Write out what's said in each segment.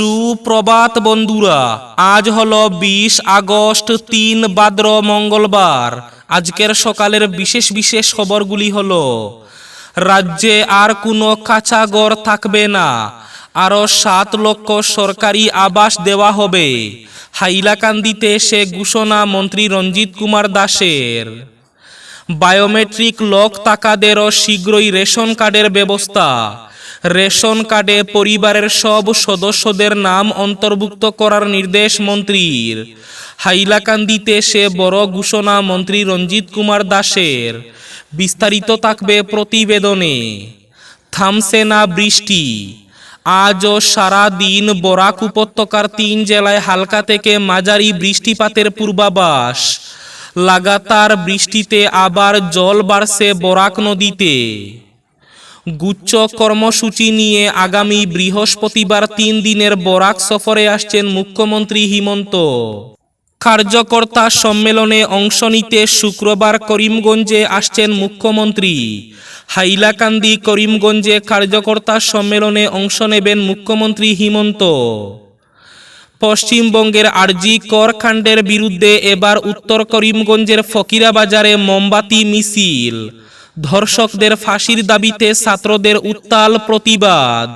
সুপ্রভাত বন্ধুরা, আজ হলো বিশ আগস্ট, তিন ভাদ্র মঙ্গলবার। আজকের সকালের বিশেষ বিশেষ খবরগুলি হলো, রাজ্যে আর কোনো কাঁচা ঘর থাকবে না। আরও সাত লক্ষ সরকারি আবাস দেওয়া হবে। হাইলাকান্দিতে সে ঘোষণা মন্ত্রী রঞ্জিত কুমার দাসের। বায়োমেট্রিক লক তাকাদেরও শীঘ্রই রেশন কার্ডের ব্যবস্থা। রেশন কার্ডে পরিবারের সব সদস্যদের নাম অন্তর্ভুক্ত করার নির্দেশ মন্ত্রীর। হাইলাকান্দিতে সে বড় ঘোষণা মন্ত্রী রঞ্জিত কুমার দাসের। বিস্তারিত থাকবে প্রতিবেদনে। থামছে না বৃষ্টি। আজও সারা দিন বরাক উপত্যকার তিন জেলায় হালকা থেকে মাঝারি বৃষ্টিপাতের পূর্বাভাস। লাগাতার বৃষ্টিতে আবার জল বাড়ছে বরাক নদীতে। গুচ্ছ কর্মসূচি নিয়ে আগামী বৃহস্পতিবার তিন দিনের বরাক সফরে আসছেন মুখ্যমন্ত্রী হিমন্ত। কার্যকর্তা সম্মেলনে অংশ নিতে শুক্রবার করিমগঞ্জে আসছেন মুখ্যমন্ত্রী। হাইলাকান্দি করিমগঞ্জে কার্যকর্তা সম্মেলনে অংশ নেবেন মুখ্যমন্ত্রী হিমন্ত। পশ্চিমবঙ্গের আরজি কর কাণ্ডের বিরুদ্ধে এবার উত্তর করিমগঞ্জের ফকিরাবাজারে মোমবাতি মিছিল। ধর্ষকদের ফাঁসির দাবিতে ছাত্রদের উত্তাল প্রতিবাদ।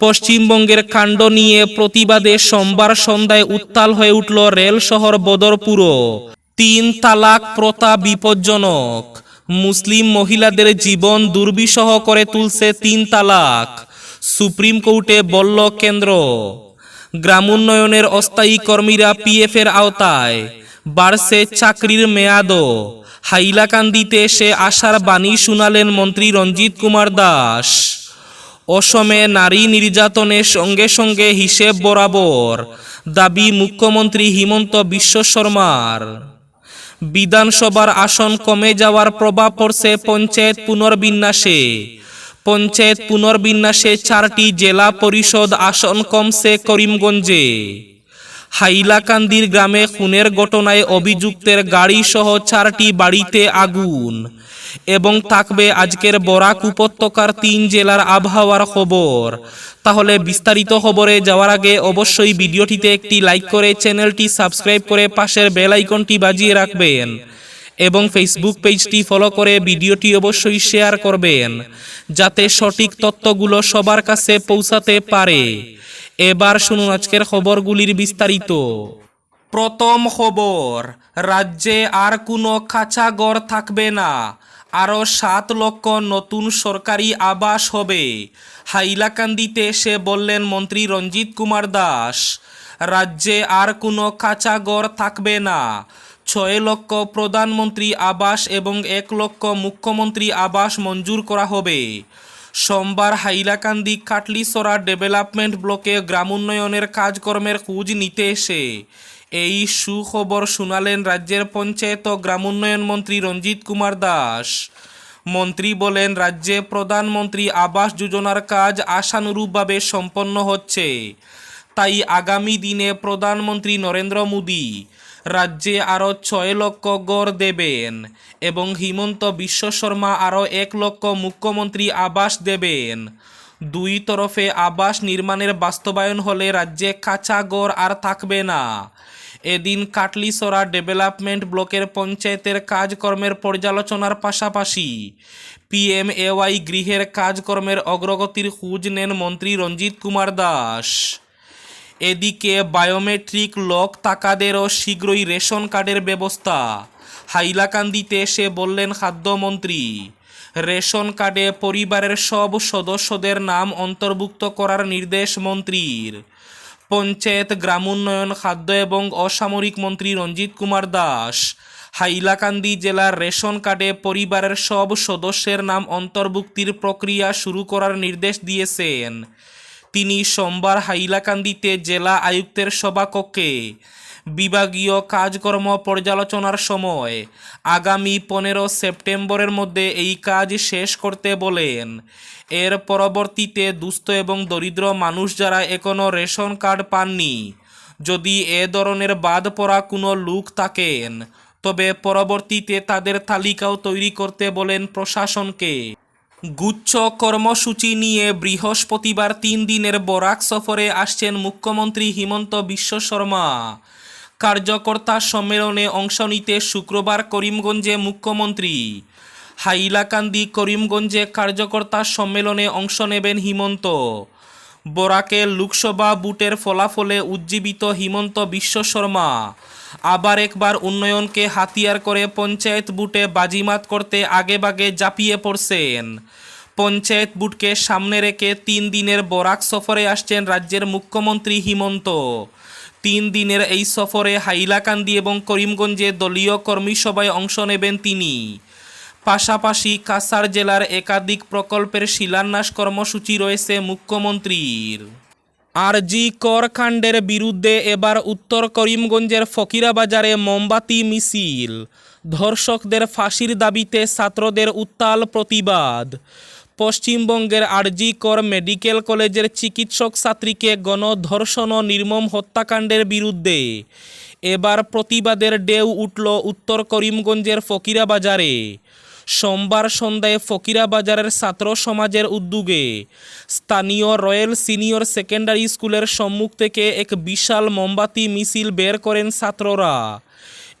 পশ্চিমবঙ্গের কাণ্ড নিয়ে প্রতিবাদে সোমবার সন্ধ্যায় উত্তাল হয়ে উঠল রেল শহর বদরপুরও তিন তালাক প্রথা বিপজ্জনক। মুসলিম মহিলাদের জীবন দুর্বিষহ করে তুলছে তিন তালাক। সুপ্রিম কোর্টে বলল কেন্দ্র। গ্রামোন্নয়নের অস্থায়ী কর্মীরা পিএফের আওতায়। বাড়ছে চাকরির মেয়াদও। হাইলাকান্দিতে সে আশার বাণী শুনালেন মন্ত্রী রঞ্জিত কুমার দাস। অসমে নারী নির্যাতনের সঙ্গে সঙ্গে হিসেব বরাবর দাবি মুখ্যমন্ত্রী হিমন্ত বিশ্ব শর্মার। বিধানসভার আসন কমে যাওয়ার প্রভাব পড়ছে পঞ্চায়েত পুনর্বিন্যাসে। পঞ্চায়েত পুনর্বিন্যাসে চারটি জেলা পরিষদ আসন কমছে করিমগঞ্জে। হাইলাকান্দির গ্রামে খুনের ঘটনায় অভিযুক্তের গাড়ি সহ চারটি বাড়িতে আগুন এবং থাকবে আজকের বরাক উপত্যকার তিন জেলার আবহাওয়ার খবর। তাহলে বিস্তারিত খবরে যাওয়ার আগে অবশ্যই ভিডিওটিতে একটি লাইক করে চ্যানেলটি সাবস্ক্রাইব করে পাশের বেল আইকনটি বাজিয়ে রাখবেন এবং ফেসবুক পেজটি ফলো করে ভিডিওটি অবশ্যই শেয়ার করবেন, যাতে সঠিক তথ্যগুলো সবার কাছে পৌঁছাতে পারে। এবার শুনুন আজকের খবরগুলির বিস্তারিত। প্রথম খবর, রাজ্যে আর কোনো কাঁচা ঘর থাকবে না। আরও সাত লক্ষ নতুন সরকারি আবাস হবে। হাইলাকান্দিতে সে বললেন মন্ত্রী রঞ্জিত কুমার দাস, রাজ্যে আর কোনো কাঁচা ঘর থাকবে না। ছয় লক্ষ প্রধানমন্ত্রী আবাস এবং এক লক্ষ মুখ্যমন্ত্রী আবাস মঞ্জুর করা হবে। সোমবার হাইলাকান্দি কাটলিসরা ডেভেলপমেন্ট ব্লকে গ্রামোন্নয়নের কাজকর্মের খোঁজ নিতে এসে এই সুখবর শুনালেন রাজ্যের পঞ্চায়েত ও গ্রামোন্নয়ন মন্ত্রী রঞ্জিত কুমার দাস। মন্ত্রী বলেন, রাজ্যে প্রধানমন্ত্রী আবাস যোজনার কাজ আশানুরূপভাবে সম্পন্ন হচ্ছে। তাই আগামী দিনে প্রধানমন্ত্রী নরেন্দ্র মোদী রাজ্যে আরও ছয় লক্ষ গড় দেবেন এবং হিমন্ত বিশ্ব শর্মা আরও এক লক্ষ মুখ্যমন্ত্রী আবাস দেবেন। দুই তরফে আবাস নির্মাণের বাস্তবায়ন হলে রাজ্যে কাঁচা গড় আর থাকবে না। এদিন কাটলিসরা ডেভেলপমেন্ট ব্লকের পঞ্চায়েতের কাজকর্মের পর্যালোচনার পাশাপাশি পিএমএওয়াই গৃহের কাজকর্মের অগ্রগতির খোঁজ নেন মন্ত্রী রঞ্জিত কুমার দাস। এদিকে বায়োমেট্রিক লক তাকাদেরও শীঘ্রই রেশন কার্ডের ব্যবস্থা। হাইলাকান্দিতে সে বললেন খাদ্যমন্ত্রী, রেশন কার্ডে পরিবারের সব সদস্যদের নাম অন্তর্ভুক্ত করার নির্দেশ মন্ত্রীর। পঞ্চায়েত গ্রামোন্নয়ন খাদ্য এবং অসামরিক মন্ত্রী রঞ্জিত কুমার দাস, হাইলাকান্দি জেলার রেশন কার্ডে পরিবারের সব সদস্যের নাম অন্তর্ভুক্তির প্রক্রিয়া শুরু করার নির্দেশ দিয়েছেন। তিনি সোমবার হাইলাকান্দিতে জেলা আয়ুক্তের সভাকক্ষে বিভাগীয় কাজকর্ম পর্যালোচনার সময় আগামী পনেরো সেপ্টেম্বরের মধ্যে এই কাজ শেষ করতে বলেন। এর পরবর্তীতে দুস্থ এবং দরিদ্র মানুষ যারা এখনও রেশন কার্ড পাননি, যদি এ ধরনের বাদ পড়া কোনো লোক থাকেন, তবে পরবর্তীতে তাদের তালিকাও তৈরি করতে বলেন প্রশাসনকে। গুচ্ছ কর্মসূচি নিয়ে বৃহস্পতিবার তিন দিনের বরাক সফরে আসছেন মুখ্যমন্ত্রী হিমন্ত বিশ্ব শর্মা। কার্যকর্তা সম্মেলনে অংশ নিতে শুক্রবার করিমগঞ্জে মুখ্যমন্ত্রী। হাইলাকান্দি করিমগঞ্জে কার্যকর্তা সম্মেলনে অংশ নেবেন হিমন্ত। বরাকে লোকসভা বুটের ফলাফলে উজ্জীবিত হিমন্ত বিশ্ব শর্মা। আবার একবার উন্নয়নকে হাতিয়ার করে পঞ্চায়েত বুটে বাজিমাত করতে আগেভাগে জাপিয়ে পড়ছেন। পঞ্চায়েত বুটকে সামনে রেখে তিন দিনের বরাক সফরে আসছেন রাজ্যের মুখ্যমন্ত্রী হিমন্ত। তিন দিনের এই সফরে হাইলাকান্দি এবং করিমগঞ্জে দলীয় কর্মী সভায় অংশ নেবেন তিনি। পাশাপাশি কাসার জেলার একাধিক প্রকল্পের শিলান্যাস কর্মসূচি রয়েছে মুখ্যমন্ত্রীর। আরজি কর কাণ্ডের বিরুদ্ধে এবার উত্তর করিমগঞ্জের ফকিরাবাজারে মোমবাতি, মিছিল। ধর্ষকদের ফাঁসির দাবিতে ছাত্রদের উত্তাল প্রতিবাদ। পশ্চিমবঙ্গের আরজি কর মেডিকেল কলেজের চিকিৎসক ছাত্রীকে গণধর্ষণ ও নির্মম হত্যাকাণ্ডের বিরুদ্ধে। এবার প্রতিবাদের ডেউ উঠল উত্তর করিমগঞ্জের ফকিরাবাজারে। সোমবার সন্ধ্যায় ফকিরা বাজারের ছাত্র সমাজের উদ্যোগে স্থানীয় রয়্যাল সিনিয়র সেকেন্ডারি স্কুলের সম্মুখ থেকে এক বিশাল মোমবাতি মিছিল বের করেন ছাত্ররা।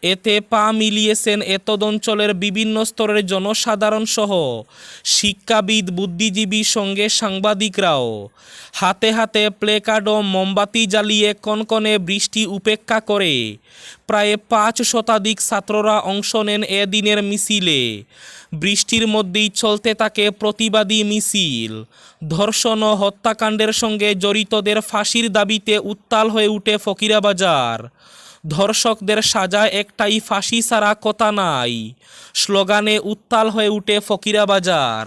এতে পা মিলিয়েছেন এতদ অঞ্চলের বিভিন্ন স্তরের জনসাধারণ সহ শিক্ষাবিদ, বুদ্ধিজীবী সঙ্গে সাংবাদিকরাও। হাতে হাতে প্লেকার্ড ও মোমবাতি জ্বালিয়ে কনকনে বৃষ্টি উপেক্ষা করে। প্রায় পাঁচ শতাধিক ছাত্ররা অংশ নেন এ দিনের মিছিলে। বৃষ্টির মধ্যেই চলতে থাকে প্রতিবাদী মিছিল। ধর্ষণ ও হত্যাকাণ্ডের সঙ্গে জড়িতদের ফাঁসির দাবিতে উত্তাল হয়ে উঠে ফকিরাবাজার। ধর্ষকদের সাজা একটাই ফাঁসি ছাড়া কথা নাই। স্লোগানে উত্তাল হয়ে উঠে ফকিরাবাজার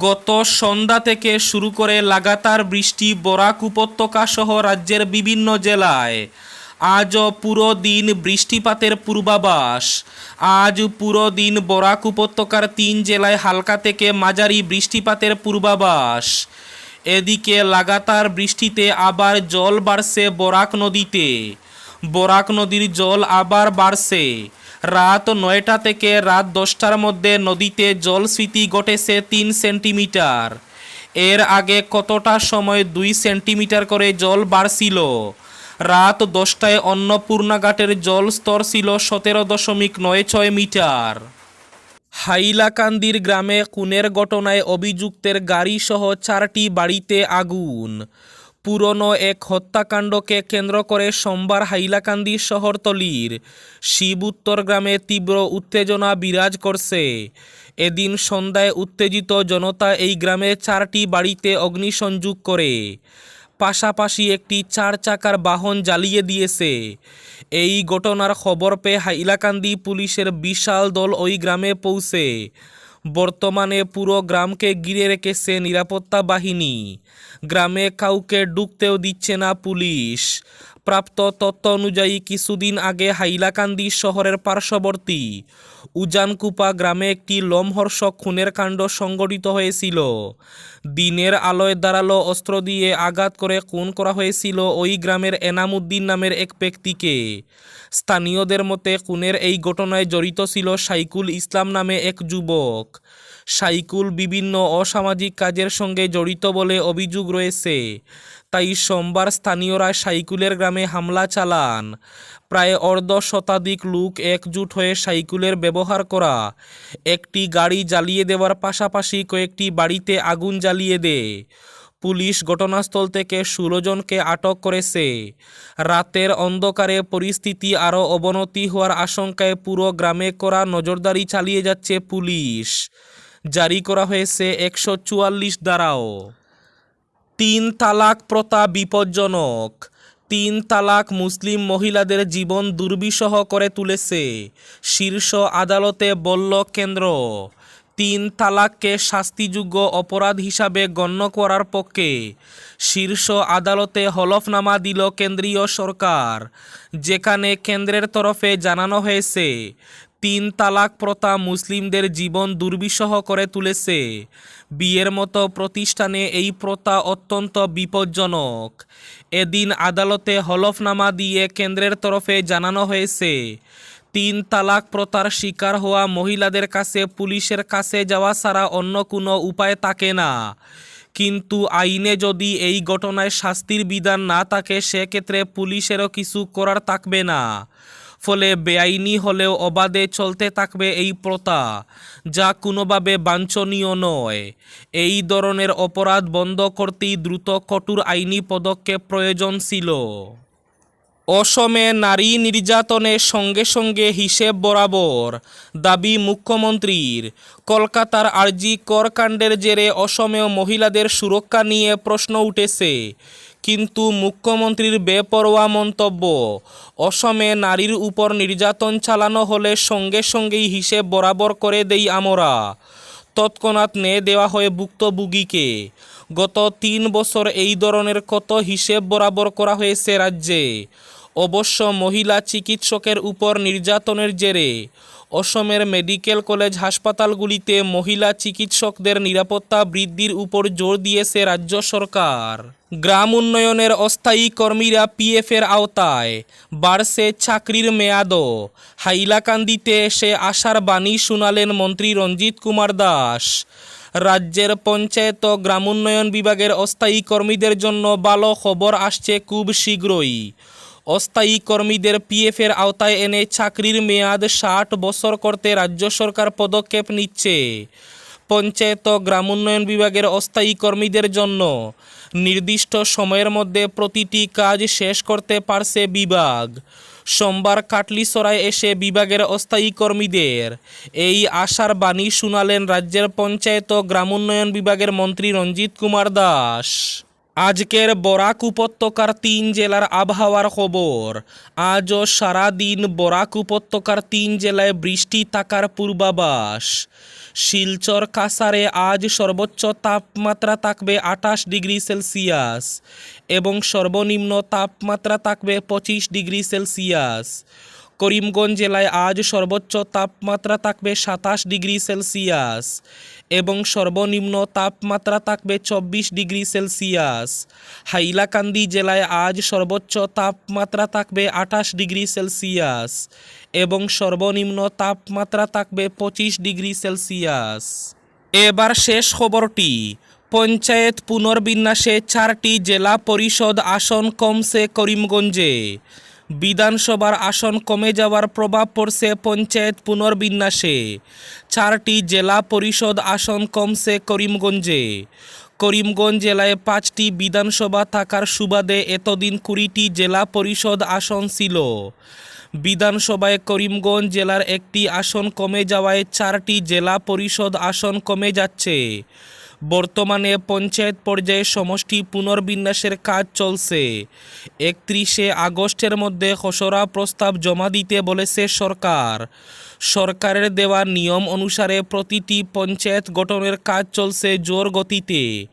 গত সন্ধ্যা থেকে শুরু করে লাগাতার বৃষ্টি, বরাক উপত্যকা সহ রাজ্যের বিভিন্ন জেলায়। আজও পুরো দিন বৃষ্টিপাতের পূর্বাভাস। আজ পুরো দিন বরাক উপত্যকার তিন জেলায় হালকা থেকে মাঝারি বৃষ্টিপাতের পূর্বাভাস। এদিকে লাগাতার বৃষ্টিতে আবার জল বাড়ছে বরাক নদীতে। বরাক নদীর জল আবার বাড়ছে। রাত নয়টা থেকে রাত দশটার মধ্যে নদীতে জলস্ফীতি ঘটেছে তিন সেন্টিমিটার। এর আগে কতটা সময় দুই সেন্টিমিটার করে জল বাড়ছিল? রাত দশটায় অন্নপূর্ণা ঘাটের জল স্তর ছিল সতেরো দশমিক নয় ছয় মিটার। হাইলাকান্দির গ্রামে খুনের ঘটনায় অভিযুক্তের গাড়িসহ চারটি বাড়িতে আগুন। পুরনো এক হত্যাকাণ্ডকে কেন্দ্র করে সোমবার হাইলাকান্দি শহরতলির শিব উত্তর গ্রামে তীব্র উত্তেজনা বিরাজ করছে। এদিন সন্ধ্যায় উত্তেজিত জনতা এই গ্রামে চারটি বাড়িতে অগ্নিসংযোগ করে। পাশাপাশি একটি চার চাকার বাহন জ্বালিয়ে দিয়েছে। এই ঘটনার খবর পেয়ে হাইলাকান্দি পুলিশের বিশাল দল ওই গ্রামে পৌঁছে। বর্তমানে পুরো গ্রামকে ঘিরে রেখেছে নিরাপত্তা বাহিনী। গ্রামে কাউকে ঢুকতেও দিচ্ছে না পুলিশ। প্রাপ্ত তথ্য অনুযায়ী কিছুদিন আগে হাইলাকান্দি শহরের পার্শ্ববর্তী উজানকুপা গ্রামে একটি লোমহর্ষক খুনের কাণ্ড সংগঠিত হয়েছিল। দিনের আলোয় দাঁড়াল অস্ত্র দিয়ে আঘাত করে খুন করা হয়েছিল ওই গ্রামের এনামুদ্দিন নামের এক ব্যক্তিকে। স্থানীয়দের মতে খুনের এই ঘটনায় জড়িত ছিল সাইকুল ইসলাম নামে এক যুবক। সাইকুল বিভিন্ন অসামাজিক কাজের সঙ্গে জড়িত বলে অভিযোগ রয়েছে। তাই সোমবার স্থানীয়রা সাইকুলের গ্রামে হামলা চালান। প্রায় অর্ধ শতাধিক লোক একজুট হয়ে সাইকুলের ব্যবহার করা। একটি গাড়ি জ্বালিয়ে দেওয়ার পাশাপাশি কয়েকটি বাড়িতে আগুন জ্বালিয়ে দেয় পুলিশ ঘটনাস্থল থেকে ষোলো জনকে আটক করেছে। রাতের অন্ধকারে পরিস্থিতি আরও অবনতি হওয়ার আশঙ্কায় পুরো গ্রামে করা নজরদারি চালিয়ে যাচ্ছে পুলিশ। জারি করা হয়েছে একশো চুয়াল্লিশ দ্বারাও তিন তালাক প্রথা বিপজ্জনক। তিন তালাক মুসলিম মহিলাদের জীবন দুর্বিষহ করে তুলেছে। শীর্ষ আদালতে বলল কেন্দ্র। তিন তালাককে শাস্তিযোগ্য অপরাধ হিসাবে গণ্য করার পক্ষে শীর্ষ আদালতে হলফনামা দিল কেন্দ্রীয় সরকার, যেখানে কেন্দ্রের তরফে জানানো হয়েছে তিন তালাক প্রথা মুসলিমদের জীবন দুর্বিষহ করে তুলেছে। বিয়ের মতো প্রতিষ্ঠানে এই প্রথা অত্যন্ত বিপজ্জনক। এদিন আদালতে হলফনামা দিয়ে কেন্দ্রের তরফে জানানো হয়েছে, তিন তালাক প্রতার শিকার হওয়া মহিলাদের কাছে পুলিশের কাছে যাওয়া ছাড়া অন্য কোনো উপায় থাকে না। কিন্তু আইনে যদি এই ঘটনায় শাস্তির বিধান না থাকে, সেক্ষেত্রে পুলিশেরও কিছু করার থাকবে না। ফলে বেআইনি হলেও অবাধে চলতে থাকবে এই প্রথা, যা কোনোভাবে বাঞ্ছনীয় নয়। এই ধরনের অপরাধ বন্ধ করতেই দ্রুত কঠোর আইনি পদক্ষেপ প্রয়োজন ছিল। অসমে নারী নির্যাতনের সঙ্গে সঙ্গে হিসেব বরাবর দাবি মুখ্যমন্ত্রীর। কলকাতার আরজি করকাণ্ডের জেরে অসমেও মহিলাদের সুরক্ষা নিয়ে প্রশ্ন উঠেছে। কিন্তু মুখ্যমন্ত্রীর বেপরোয়া মন্তব্য, অসমে নারীর উপর নির্যাতন চালানো হলে সঙ্গে সঙ্গেই হিসেব বরাবর করে দেই আমরা। তৎক্ষণাৎ নে দেওয়া হয় ভুক্তভোগীকে। গত তিন বছর এই ধরনের কত হিসেব বরাবর করা হয়েছে রাজ্যে? অবশ্য মহিলা চিকিৎসকের উপর নির্যাতনের জেরে অসমের মেডিকেল কলেজ হাসপাতালগুলিতে মহিলা চিকিৎসকদের নিরাপত্তা বৃদ্ধির উপর জোর দিয়েছে রাজ্য সরকার। গ্রাম উন্নয়নের অস্থায়ী কর্মীরা পিএফের আওতায়, বাড়ছে চাকরির মেয়াদও। হাইলাকান্দিতে এসে আশার বাণী শুনালেন মন্ত্রী রঞ্জিত কুমার দাস। রাজ্যের পঞ্চায়েত ও গ্রামোন্নয়ন বিভাগের অস্থায়ী কর্মীদের জন্য ভালো খবর আসছে খুব শীঘ্রই। অস্থায়ী কর্মীদের পিএফের আওতায় এনে চাকরির মেয়াদ ষাট বছর করতে রাজ্য সরকার পদক্ষেপ নিচ্ছে। পঞ্চায়েত ও গ্রামোন্নয়ন বিভাগের অস্থায়ী কর্মীদের জন্য নির্দিষ্ট সময়ের মধ্যে প্রতিটি কাজ শেষ করতে পারছে বিভাগ। সোমবার কাটলিসরায় এসে বিভাগের অস্থায়ী কর্মীদের এই আশার বাণী শুনালেন রাজ্যের পঞ্চায়েত ও গ্রামোন্নয়ন বিভাগের মন্ত্রী রঞ্জিত কুমার দাস। আজকের বরাক উপত্যকার তিন জেলার আবহাওয়ার খবর। আজও সারাদিন বরাক উপত্যকার তিন জেলায় বৃষ্টি থাকার পূর্বাভাস। শিলচর কাসারে আজ সর্বোচ্চ তাপমাত্রা থাকবে আঠাশ ডিগ্রি সেলসিয়াস এবং সর্বনিম্ন তাপমাত্রা থাকবে পঁচিশ ডিগ্রি সেলসিয়াস। করিমগঞ্জ জেলায় আজ সর্বোচ্চ তাপমাত্রা থাকবে সাতাশ ডিগ্রি সেলসিয়াস এবং সর্বনিম্ন তাপমাত্রা থাকবে চব্বিশ ডিগ্রি সেলসিয়াস। হাইলাকান্দি জেলায় আজ সর্বোচ্চ তাপমাত্রা থাকবে আঠাশ ডিগ্রি সেলসিয়াস এবং সর্বনিম্ন তাপমাত্রা থাকবে পঁচিশ ডিগ্রি সেলসিয়াস। এবার শেষ খবরটি। পঞ্চায়েত পুনর্বিন্যাসে চারটি জেলা পরিষদ আসন কমছে করিমগঞ্জে। বিধানসভার আসন কমে যাওয়ার প্রভাব পড়ছে পঞ্চায়েত পুনর্বিন্যাসে। চারটি জেলা পরিষদ আসন কমছে করিমগঞ্জে। করিমগঞ্জ জেলায় পাঁচটি বিধানসভা থাকার সুবাদে এতদিন কুড়িটি জেলা পরিষদ আসন ছিল। বিধানসভায় করিমগঞ্জ জেলার একটি আসন কমে যাওয়ায় চারটি জেলা পরিষদ আসন কমে যাচ্ছে। বর্তমানে পঞ্চায়েত পর্যায়ে সমষ্টি পুনর্বিন্যাসের কাজ চলছে। একত্রিশে আগস্টের মধ্যে খসড়া প্রস্তাব জমা দিতে বলেছে সরকার। সরকারের দেওয়া নিয়ম অনুসারে প্রতিটি পঞ্চায়েত গঠনের কাজ চলছে জোর গতিতে।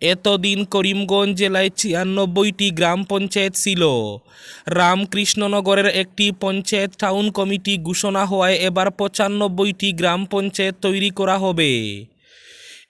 এতদিন করিমগঞ্জ জেলায় ছিয়ানব্বইটি গ্রাম পঞ্চায়েত ছিল। রামকৃষ্ণনগরের একটি পঞ্চায়েত টাউন কমিটি ঘোষণা হওয়ায় এবার পঁচানব্বইটি গ্রাম পঞ্চায়েত তৈরি করা হবে।